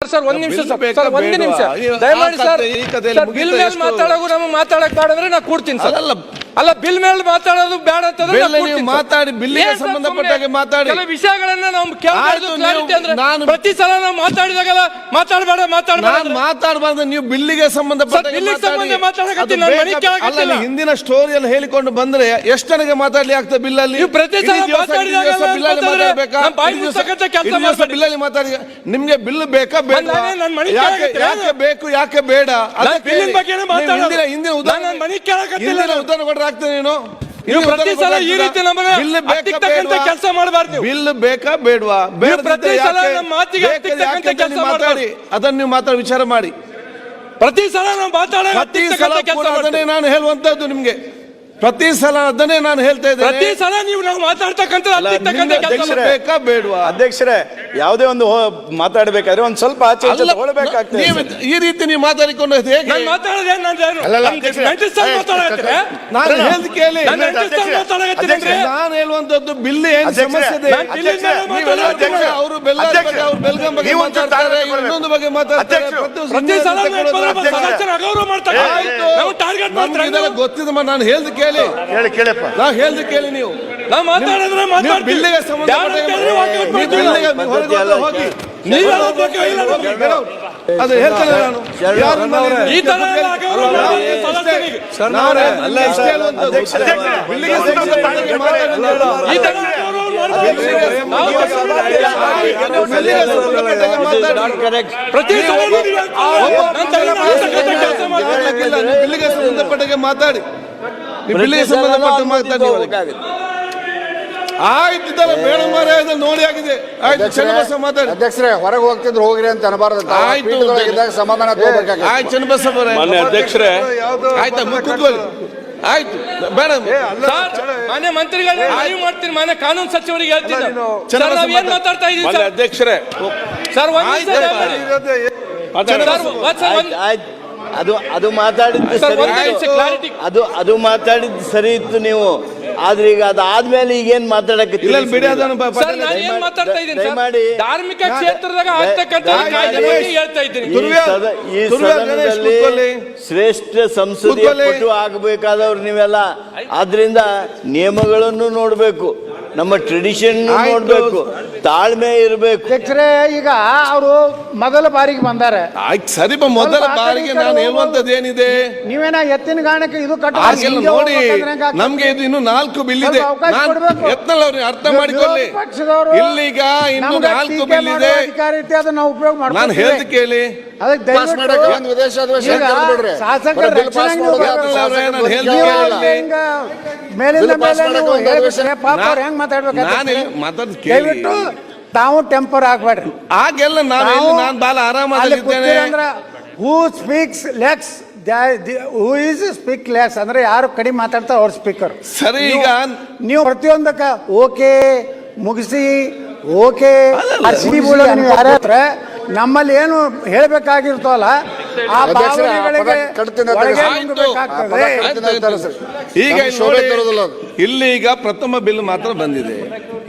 Sir ಒಂದ್ ನಿಮಿಷ sir ಒಂದೇ ನಿಮಿಷ ದಯಮಾಡಿ ಸರ್ ಬಿಲ್ ಮೇಲೆ? ಮಾತಾಡೋದು ನಮಗೆ ಮಾತಾಡಕ್ ಬೇಡ ಅಂದ್ರೆ ನಾ ಕೊಡ್ತೀನಿ ಸರ್ ಅಲ್ಲಲ್ಲ. ಅಲ್ಲ ಬಿಲ್ ಮೇಲೆ ಮಾತಾಡೋದು ಬೇಡ ಅಂತಂದ್ರೆ ಮಾತಾಡಿ, ಬಿಲ್ಲಿಗೆ ಸಂಬಂಧಪಟ್ಟಾಗೆ ಮಾತಾಡಿ. ಕೆಲವು ವಿಷಯಗಳನ್ನ ನಾವು ಅಂದ್ರೆ ನಾನು- ಪ್ರತಿ ಸಲ ನಾವು ಮಾತಾಡಿದಾಗಲ್ಲ ಮಾತಾಡಬೇಡ ಮಾತಾಡಬೇಡ ನಾನು ಮಾತಾಡಬಾರ್ದು ನೀವು ಬಿಲ್ಲಿಗೆ ಸಂಬಂಧಪಟ್ಟ ಬಿಲ್ಲಿಗೆ ಸಂಬಂಧ ಮಾತಾಡಕತ್ತೀನಿ, ನಾನು ಮನೆ ಅಲ್ಲ ಕೇಳಕತ್ತಿಲ್ಲ. ಹಿಂದಿನ ಸ್ಟೋರಿಯಲ್ಲಿ ಹೇಳಿಕೊಂಡು ಬಂದ್ರೆ ಎಷ್ಟು ನನಗೆ ಮಾತಾಡ್ಲಿ ಆಗ್ತದೆ ಬಿಲ್ಲಲ್ಲಿ? ನೀವು ಪ್ರತಿ ಸಲ ಮಾತಾಡಿದಾಗ ಬಿಲ್ಲಲ್ಲಿ ಮಾತಾಡಿದ್ರೆ ಬಾಯಿ ಮುಚ್ಚಕಂತ ಕೆಲಸ ದಿವಸ ಬಿಲ್ಲಲ್ಲಿ ಮಾತಾಡಿ. ನಿಮ್ಗೆ ಬಿಲ್ ಬೇಕಾ ಬೇಡ? ನಾನೇ ಮನೆ ಯಾಕೆ ಯಾಕೆ ಬೇಕು ಯಾಕೆ ಬೇಡ? ಅದಕ್ಕೆ ಬಿಲ್ಲಿನ ನೀವು ಮಾತಾಡೋದು. ಹಿಂದಿನ ಉದಾಹರಣೆ ಮನೆ ಕೇಳಕತ್ತಿಲ್ಲ ಉದಾಹರಣೆ ಕೊಟ್ರೆ ಆಗ್ತದೆ ನೀನು? ನೀವು ಪ್ರತಿ ಸಲ ಈ ರೀತಿ? ನಮ್ಮನ್ನ ಹತ್ತಿಕ್ಕಂತ? ಕೆಲಸ ಮಾಡಬಾರ್ದು ನೀವು. ಬಿಲ್ ಬೇಕಾ ಬೇಡವಾ? ಬೇಡ ಪ್ರತಿ ಸಲ ನಮ್ಮ ಮಾತಿಗೆ ಹತ್ತಿಕ್ಕಂತ ಕೆಲ್ಸ ಮಾತಾಡಿ? ಅದನ್ನು ನೀವು ಮಾತಾಡಿ ವಿಚಾರ ಮಾಡಿ. ಪ್ರತಿ ಸಲ ನಾವು ಮಾತಾಡೋ ಪ್ರತಿ ಸಲ ಕೂಡ ಅದನ್ನೇ ನಾನು ಹೇಳುವಂತದ್ದು ನಿಮ್ಗೆ. ಪ್ರತಿ ಸಲ ಅದನ್ನೇ ನಾನು ಹೇಳ್ತಾ ಪ್ರತಿ ಇದ್ದೇನೆ ಸಲ ನೀವು ನಾವು ಮಾತಾಡ್ತಕ್ಕಂಥ ಬೇಕಾ ಬೇಡವಾ ಅಧ್ಯಕ್ಷರೇ ಯಾವುದೇ ಒಂದು ಹೋ- ಮಾತಾಡ್ಬೇಕಾದ್ರೆ ಒಂದ್ ಸ್ವಲ್ಪ ಆಚೆ ಈಚೆ ಅಲ್ಲ, ತಗೊಳ್ಬೇಕಾಗ್ತದೆ. ನೀವು ಈ ರೀತಿ ನೀವು ಮಾತಾಡಿಕೊಂಡು ಹೇಗೆ? ನಾನು ಮಾತಾಡೋದು ಏನ್ ನಾನು ಏನು? ಅಲ್ಲಲ್ಲ, ಅಧ್ಯಕ್ಷರೇ. ನಾನು ಹೇಳ್ದು ಕೇಳಿ. ನಾನು ಅಂದ್ರೆ ನಾನು ಹೇಳುವಂತದ್ದು ಬಿಲ್ ಏನ್ ಅಧ್ಯಕ್ಷರೇ, ಸಮಸ್ಯೆ ಇದೆ ನಾನು ನೀವೆಲ್ಲ ಮಾತಾಡೋದು ಅವರು ಬೆಲ್ಲಾರಿ ಬಗ್ಗೆ ಅವ್ರು ಬೆಲ್ಗಾಂ ಬಗ್ಗೆ ನೀವು ಒಂಚೂರು ಮಾತಾಡ್ತಾರೆ ತಾಳ್ಮೆ ತಗೊಳ್ಬೇಕು. ಇನ್ನೊಂದು ಬಗ್ಗೆ ಮಾತಾಡ್ತಾರೆ ಅಧ್ಯಕ್ಷ, ಪ್ರತಿ ಪ್ರತಿ ಸಲ ಸುಮ್ಮನೆ ನೀವು ತಗೊಳ್ಳೋದು. ಬಂದ್ರೆ ಅಗೌರವ ಮಾಡ್ತಾರೆ. ಆಯ್ತು. ನಾವು ಟಾರ್ಗೆಟ್ ನಮ್ಗೆ ಮಾಡ್ತಾರೆ ಇದೆಲ್ಲ ಗೊತ್ತಿದಮ್ಮ ನಾನು ಹೇಳ್ದ್ ಕೇಳಿ. ಹೇಳಿ ಕೇಳಪ್ಪ ನಾವು ಹೇಳ್ದು ಕೇಳಿ ನೀವು ನಾವು ಮಾತಾಡಿದ್ರೆ ನೀವು ಬಿಲ್ಲಿಗೆ ಸಂಬಂಧ ನೀವು ಬಿಲ್ಲಿಗೆ ಹೊರಗೆ ಹೋಗಿ ನೀವು. ಅದು ಹೇಳ್ತೇನೆ ನಾನು ಯಾರು ಈ ತರ ಎಲ್ಲ ಅಲ್ಲ ಇಷ್ಟೇ. ಈ ತರ. ನಾವು. ಪ್ರತಿ ನೀವು ತಲೆ ಕೆಲಸ ಸಂಬಂಧಪಟ್ಟಾಗೆ ಮಾತಾಡಿ ನೀವು ಬಿಲ್ಲಿಗೆ ಸಂಬಂಧಪಟ್ಟ ಮಾತಾಡಿ ಆಯ್ತು ಇದೆಲ್ಲ ಬೇಡ ಮಾರ್ರೆ, ನೋಡಿ ಆಗಿದೆ ಆಯ್ತು ಚನ್ನಬಸ ಮಾತಾಡಿ. ಅಧ್ಯಕ್ಷರೇ ಹೊರಗೆ ಹೋಗ್ತಿದ್ರು ಹೋಗ್ರಿ ಅಂತ ಅನಬಾರ್ದು ಆಯ್ತು. ಸಮಾಧಾನ ಆಯ್ತು ಚನ್ನಬಸ ಬರ ಮಾನ್ಯ ಅಧ್ಯಕ್ಷರೇ ಆಯ್ತಾ ಕೂತ್ಕೊಳ್ಳಿ ಆಯ್ತು ಬೇಡ. ಸರ್, ಮಾನ್ಯ ಮಂತ್ರಿಗಳನ್ನ ಮನವಿ ಮಾಡ್ತೀನಿ ಮಾನ್ಯ ಕಾನೂನು ಸಚಿವರಿಗೆ ಹೇಳ್ತೀನಿ. ಸರ್ ಚನ್ನಬಸವ ನಾವ್ ಏನ್ ಮಾತಾಡ್ತಾ ಇದೀವಿ ಅಧ್ಯಕ್ಷರೇ. ಸರ್ ಒಂದ್ ಸರ್, ಒಂದ್ ಆಯ್ತು. ಅದು ಅದು ಮಾತಾಡಿದ್ದು ಸರಿ ಅದು ಅದು ಮಾತಾಡಿದ್ದು ಸರಿ ಇತ್ತು ನೀವು ಆದ್ರೆ ಈಗ ಅದಾದ್ಮೇಲೆ ಈಗೇನ್ ಇಲ್ಲ ಬಿಡಿ ಅದನ್ನು ಬ- ಸರ್ ನಾನು ಏನ್ ಮಾತಾಡ್ತಾ ಇದ್ದೀನಿ ಸರ್ ದಯಮಾಡಿ. ಧಾರ್ಮಿಕ ಕ್ಷೇತ್ರದಾಗ ಆಗ್ತಕ್ಕಂಥ ದಯಮಾಡಿ. ಕಾಯ್ದೆ ಬಗ್ಗೆ ಹೇಳ್ತಾ ಇದ್ದೀನಿ ಈ ತುರ್ವ್ಯಾ- ಸದ- ಈ ತುರ್ವ್ಯಾ ಗಣೇಶ್ ಸದನದಲ್ಲಿ ಕೂತ್ಕೊಳ್ಳಿ. ಶ್ರೇಷ್ಠ ಸಂಸದೀಯ ಕೂತ್ಕೊಳ್ಳಿ. ಪಟು ಆಗಬೇಕಾದವ್ರು ನೀವೆಲ್ಲ ಆದ್ರಿಂದ ನಿಯಮಗಳನ್ನು ನೋಡ್ಬೇಕು ನಮ್ಮ ಟ್ರೆಡಿಷನ್ ಆಯ್ತು. ನೋಡ್ಬೇಕು. ತಾಳ್ಮೆ ಇರಬೇಕು. ಅಧ್ಯಕ್ಷರೇ ಈಗ ಅವರು ಮೊದಲ ಬಾರಿಗೆ ಬಂದಾರೆ. ಆಯ್ತು ಸರಿ ಬಾ ಮೊದಲ ಸ್ವಲ್ಪ ಆ ಕಡೆ ಬಾರಿಗೆ ಈ ಕಡೆ ನಾನು. ಹೇಳುವಂತದ್ದು ಏನಿದೆ ನೀವೇನ ಎತ್ತಿನ ಗಾಣಕ್ಕೆ ಇದು ಕಟ್ಟ ಹಾಗೆಲ್ಲ ನೋಡಿ ನಮ್ಗೆ ಇದು ಇನ್ನು ನಾಲ್ಕು ಬಿಲ್ ಇದೆ ಸ್ವಲ್ಪ ಅವಕಾಶ ನಾನು ಕೊಡ್ಬೇಕು. ಯತ್ನಲ್ ಅವ್ರಿಗೆ ಅರ್ಥ ಮಾಡಿಕೊಳ್ಳಿ. ಪಕ್ಷದವರು ಇಲ್ಲೀಗ ಇನ್ನು ನಾಲ್ಕು ಬಿಲ್ ಇದೆ ಅಧಿಕಾರ ಐತಿ ಅದನ್ನ ನಾವು ಉಪಯೋಗ ನಾನು. ಹೇಳ್ದು ಕೇಳಿ. ಅದಕ್ಕೆ ದಯವಿಟ್ಟು ಒಂದು ವಿದೇಶ ಅಧಿವೇಶನ ಈಗ ಕರೆದ್ಬಿಡ್ರಿ. ಶಾಸಕರ ಬರೀ ಬಿಲ್ ಪಾಸ್ ರಕ್ಷಣೆಗೆ ಮಾಡೋದು ನೀವು ಶಾಸಕರ ನಾನು ಹೇಳ್ದು ನೀವು ಕೇಳಿ. ಅಲ್ಲಿ ಹಿಂಗ ಮೇಲಿಂದ ಬಿಲ್ ಪಾಸ್ ಮೇಲೆ ಮಾಡಕ್ಕೆ ನೀವು ಒಂದು ಹೇಳ್ಬಿಟ್ರೆ ಪಾಪ ಅವ್ರು ಹೆಂಗ್ ಮಾತಾಡ್ಬೇಕು ನಾನು ಅಧ್ಯಕ್ಷರೇ? ಇಲ್ಲಿ ಮಾತಾಡ್ ಕೇಳಿ. ದಯವಿಟ್ಟು ತಾವು ಟೆಂಪರ್ ಆಗ್ಬೇಡ್ರಿ. ಆಗೆಲ್ಲ ನಾನು ನಾನು ಬಾಲ ಅಲ್ಲಿ ಆರಾಮಾಗಿದ್ದೇನೆ ಕೂತಿರಂದ್ರ who speaks less who is speak less ಅಂದ್ರೆ ಯಾರು ಕಡಿಮೆ ಮಾತಾಡ್ತಾರೆ ಅವ್ರ ಸ್ಪೀಕರ್ ಸರಿ ಈಗ ನೀವು ಪ್ರತಿಯೊಂದಕ್ಕ ಓಕೆ ಮುಗಿಸಿ ಓಕೆ ಯಾರ ಹತ್ರ ನಮ್ಮಲ್ಲಿ ಏನು ಹೇಳಬೇಕಾಗಿರ್ತಲ್ಲ ಆ ಭಾವನೆಗಳಿಗೆ ಒಳಗೆ ತೆಗೆಸಿ. ಈಗ ಶೋಭೆ ತರೋದಿಲ್ಲ ಅದು. ಇಲ್ಲಿ ಈಗ ಪ್ರಥಮ ಬಿಲ್ ಮಾತ್ರ ಬಂದಿದೆ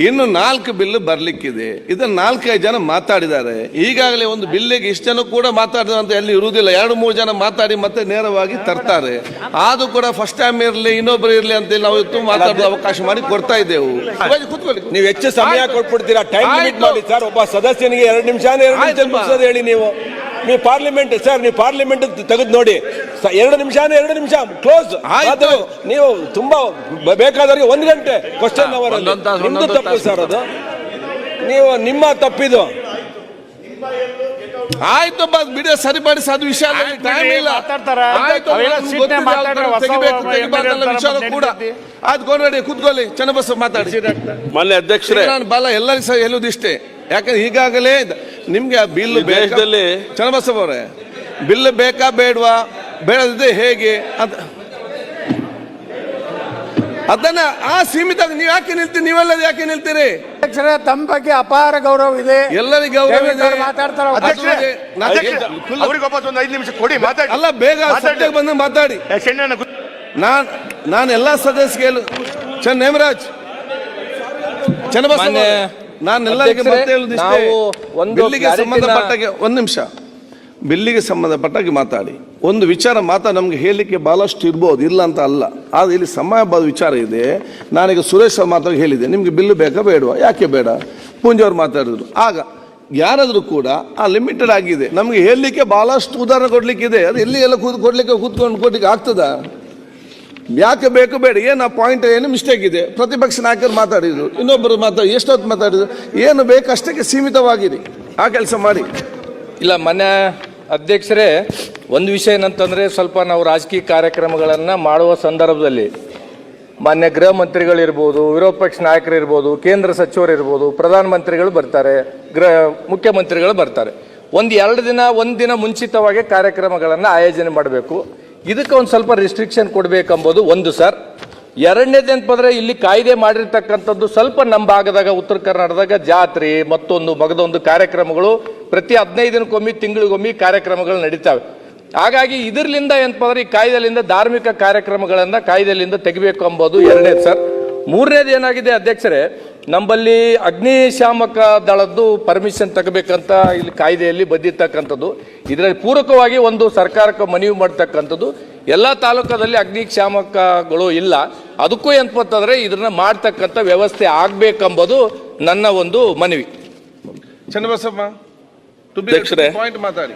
ಇನ್ನು ನಾಲ್ಕು ಬಿಲ್ ಬರ್ಲಿಕ್ಕಿದೆ. ಇದನ್ನ ನಾಲ್ಕೈದು ಜನ ಮಾತಾಡಿದ್ದಾರೆ. ಈಗಾಗಲೇ ಒಂದು ಬಿಲ್ಲಿಗೆ ಇಷ್ಟು ಜನ ಕೂಡ ಮಾತಾಡಿದಂತ ಎಲ್ಲಿ ಇರುವುದಿಲ್ಲ. ಎರಡು ಮೂರು ಜನ ಮಾತಾಡಿ ಮತ್ತೆ ನೇರವಾಗಿ ತರ್ತಾರೆ. ಆದ್ರೂ ಕೂಡ ಫಸ್ಟ್ ಟೈಮ್ ಇರಲಿ ಇನ್ನೊಬ್ರು ಇರಲಿ ಅಂತೇಳಿ ನಾವು ಇವತ್ತು ಮಾತಾಡುವ ಅವಕಾಶ ಮಾಡಿ ಕೊಡ್ತಾ ಇದ್ದೆವು. ಕೂತ್ಕೊಳ್ಳಿ. ನೀವು ಹೆಚ್ಚು ಸಮಯ. ಕೊಟ್ಬಿಡ್ತೀರಾ? Time limit. ಮಾಡಿ ಸರ್ ಒಬ್ಬ ಸದಸ್ಯನಿಗೆ ಎರಡು ನಿಮಿಷ ಹೇಳಿ ನೀವು. ನೀವು ಪಾರ್ಲಿಮೆಂಟ್ ಸರ್ ನೀವು ಪಾರ್ಲಿಮೆಂಟ್ ತೆಗೆದು ನೋಡಿ. ಎರಡು ನಿಮಿಷ ಎರಡು ನಿಮಿಷ. ಕ್ಲೋಸ್ ಆಯ್ತು. ನೀವು ತುಂಬಾ ಬೇಕಾದವರಿಗೆ ಒಂದು ಗಂಟೆ ಕ್ವಶನ್ ಅವರ್ ನಿಮ್ದು ತಪ್ಪು. ಸರ್ ಅದು. ನೀವು ನಿಮ್ಮ ತಪ್ಪಿದು. ಆಯ್ತು ಅದು ಬಿಡಿ ಸರಿ ಮಾಡಿ ಅದು ವಿಷಯ ಟೈಮ್ ಇಲ್ಲ. ಆಯ್ತು ವಿಚಾರ ಕೂಡ. ಆಯ್ತು ಗೋನಡಿ ಕೂತ್ಕೊಳ್ಳಿ ಚನ್ನಬಸ ಮಾತಾಡಿ. ಮಾನ್ಯ ಅಧ್ಯಕ್ಷರೇ. ನಾನು ಬಲ ಎಲ್ಲರಿಗೂ ಸಹ ಹೇಳುವುದು ಇಷ್ಟೇ. ಯಾಕಂದ್ರೆ ಈಗಾಗಲೇ ನಿಮ್ಗೆ ಆ ಬಿಲ್ ದೇಶದಲ್ಲಿ- ಚನ್ನಬಸವ ಅವರೇ ಬಿಲ್ ಬೇಕಾ ಬೇಡವಾ? ಬೇಡದಿದೆ ಹೇಗೆ ಅದ ಅದನ್ನ ಆ ಸೀಮಿತ ನೀವು ಯಾಕೆ ನಿಲ್ತೀರಿ ನೀವೆಲ್ಲ ಯಾಕೆ ನಿಲ್ತೀರಿ? ಅಧ್ಯಕ್ಷರ ತಮ್ಮ ಬಗ್ಗೆ ಅಪಾರ ಗೌರವ ಇದೆ. ಎಲ್ಲರಿಗೂ ಗೌರವ ಇದೆ. ಮಾತಾಡ್ತಾರ? ಒಂದು ಐದು ನಿಮಿಷ ಕೊಡಿ ಮಾತಾಡಿ. ಅಲ್ಲ ಬೇಗ. ಸದ್ಯಕ್ಕೆ ಬಂದು ಮಾತಾಡಿ. ನಾನು ನಾನ್ ನಾನು ಎಲ್ಲಾ ಸದಸ್ಯರು ಚನ್ ನೇಮರಾಜ್ ನಾನು ಎಲ್ಲರಿಗೆ ಮತ್ತೆ ಒಂದು ನ- ಒಂದು ನಿಮಿಷ. ಬಿಲ್ಲಿಗೆ ಸಂಬಂಧಪಟ್ಟಾಗಿ ಮಾತಾಡಿ. ಒಂದು ವಿಚಾರ ಮಾತ್ರ ನಮಗೆ ಹೇಳಲಿಕ್ಕೆ ಭಾಳಷ್ಟು ಇರ್ಬೋದು, ಇಲ್ಲ ಅಂತ ಅಲ್ಲ. ಆದರೆ ಇಲ್ಲಿ ಸಮಯಬಾದ ವಿಚಾರ ಇದೆ. ನಾನೀಗ ಸುರೇಶ್ ಅವ್ರ ಮಾತಾಡಿ ಹೇಳಿದೆ ನಿಮಗೆ ಬಿಲ್ಲು ಬೇಕಾ ಬೇಡವಾ? ಯಾಕೆ ಬೇಡ? ಪೂಂಜಿ ಅವ್ರು ಮಾತಾಡಿದ್ರು. ಆಗ ಯಾರಾದರೂ ಕೂಡ ಆ ಲಿಮಿಟೆಡ್ ಆಗಿದೆ. ನಮಗೆ ಹೇಳಲಿಕ್ಕೆ ಭಾಳಷ್ಟು ಉದಾಹರಣೆ ಕೊಡಲಿಕ್ಕಿದೆ. ಅದು ಎಲ್ಲಿ ಎಲ್ಲ ಕೂತ್ ಕೊಡಲಿಕ್ಕೆ ಕೂತ್ಕೊಂಡು ಕೊಡ್ಲಿಕ್ಕೆ ಆಗ್ತದಾ? ಯಾಕೆ ಬೇಕು ಬೇಡ? ಏನು ಆ ಪಾಯಿಂಟ್ ಏನು ಮಿಸ್ಟೇಕ್ ಇದೆ? ಪ್ರತಿಪಕ್ಷ ನಾಯಕರು ಮಾತಾಡಿದರು ಇನ್ನೊಬ್ಬರು ಮಾತಾಡಿ ಎಷ್ಟೊತ್ತು ಮಾತಾಡಿದರು? ಏನು ಬೇಕು ಅಷ್ಟಕ್ಕೆ ಸೀಮಿತವಾಗಿರಿ. ಆ ಕೆಲಸ ಮಾಡಿ. ಇಲ್ಲ ಮನೆ ಅಧ್ಯಕ್ಷರೇ, ಒಂದು ವಿಷಯ ಏನಂತಂದ್ರೆ ಸ್ವಲ್ಪ ನಾವು ರಾಜಕೀಯ ಕಾರ್ಯಕ್ರಮಗಳನ್ನು ಮಾಡುವ ಸಂದರ್ಭದಲ್ಲಿ ಮಾನ್ಯ ಗೃಹ ಮಂತ್ರಿಗಳಿರ್ಬೋದು, ವಿರೋಧ ಪಕ್ಷ ನಾಯಕರಿರ್ಬೋದು, ಕೇಂದ್ರ ಸಚಿವರು ಸಚಿವರಿರ್ಬೋದು ಪ್ರಧಾನಮಂತ್ರಿಗಳು ಬರ್ತಾರೆ, ಗೃಹ ಮುಖ್ಯಮಂತ್ರಿಗಳು ಬರ್ತಾರೆ. ಒಂದು ಎರಡು ದಿನ, ಒಂದು ದಿನ ಮುಂಚಿತವಾಗಿ ಕಾರ್ಯಕ್ರಮಗಳನ್ನು ಆಯೋಜನೆ ಮಾಡಬೇಕು. ಇದಕ್ಕೆ ಒಂದು ಸ್ವಲ್ಪ ರಿಸ್ಟ್ರಿಕ್ಷನ್ ಕೊಡಬೇಕಂಬೋದು ಒಂದು ಸರ್ ಎರಡನೇದು ಬಂದರೆ ಇಲ್ಲಿ ಕಾಯ್ದೆ ಮಾಡಿರ್ತಕ್ಕಂಥದ್ದು ಸ್ವಲ್ಪ ನಮ್ಮ ಭಾಗದಾಗ, ಉತ್ತರ ಕರ್ನಾಟಕದಾಗ ಜಾತ್ರೆ, ಮತ್ತೊಂದು ಮಗದೊಂದು ಕಾರ್ಯಕ್ರಮಗಳು, ಪ್ರತಿ ಹದಿನೈದು ದಿನಕ್ಕೊಮ್ಮೆ, ತಿಂಗಳಿಗೊಮ್ಮೆ ಕಾರ್ಯಕ್ರಮಗಳು ನಡೀತಾವೆ. ಹಾಗಾಗಿ ಇದರಿಂದ ಏನಪ್ಪ ಅಂದ್ರೆ ಈ ಕಾಯ್ದೆಲಿಂದ ಧಾರ್ಮಿಕ ಕಾರ್ಯಕ್ರಮಗಳನ್ನು ಕಾಯ್ದೆಲಿಂದ ತೆಗಿಬೇಕು ಅಂಬೋದು ಎರಡನೇದು ಸರ್. ಮೂರನೇದು ಏನಾಗಿದೆ ಅಧ್ಯಕ್ಷರೇ ನಮ್ಮಲ್ಲಿ ಅಗ್ನಿಶಾಮಕ ದಳದ್ದು ಪರ್ಮಿಷನ್ ತಗಬೇಕಂತ ಇಲ್ಲಿ ಕಾಯ್ದೆಯಲ್ಲಿ ಬಂದಿರ್ತಕ್ಕಂಥದ್ದು ಇದರಲ್ಲಿ ಪೂರಕವಾಗಿ ಒಂದು ಸರ್ಕಾರಕ್ಕೆ ಮನವಿ ಮಾಡ್ತಕ್ಕಂಥದ್ದು. ಎಲ್ಲ ತಾಲೂಕದಲ್ಲಿ ಅಗ್ನಿಕ್ಷಾಮಕಗಳು ಇಲ್ಲ. ಅದಕ್ಕೂ ಏನಪ್ಪಂತಂದ್ರೆ ಇದನ್ನು ಮಾಡ್ತಕ್ಕಂಥ ವ್ಯವಸ್ಥೆ ಆಗ್ಬೇಕೆಂಬುದು ನನ್ನ ಒಂದು ಮನವಿ. ಚನ್ನಬಸಮ್ಮ ಬಿ ಪಾಯಿಂಟ್ ಮಾತಾಡಿ.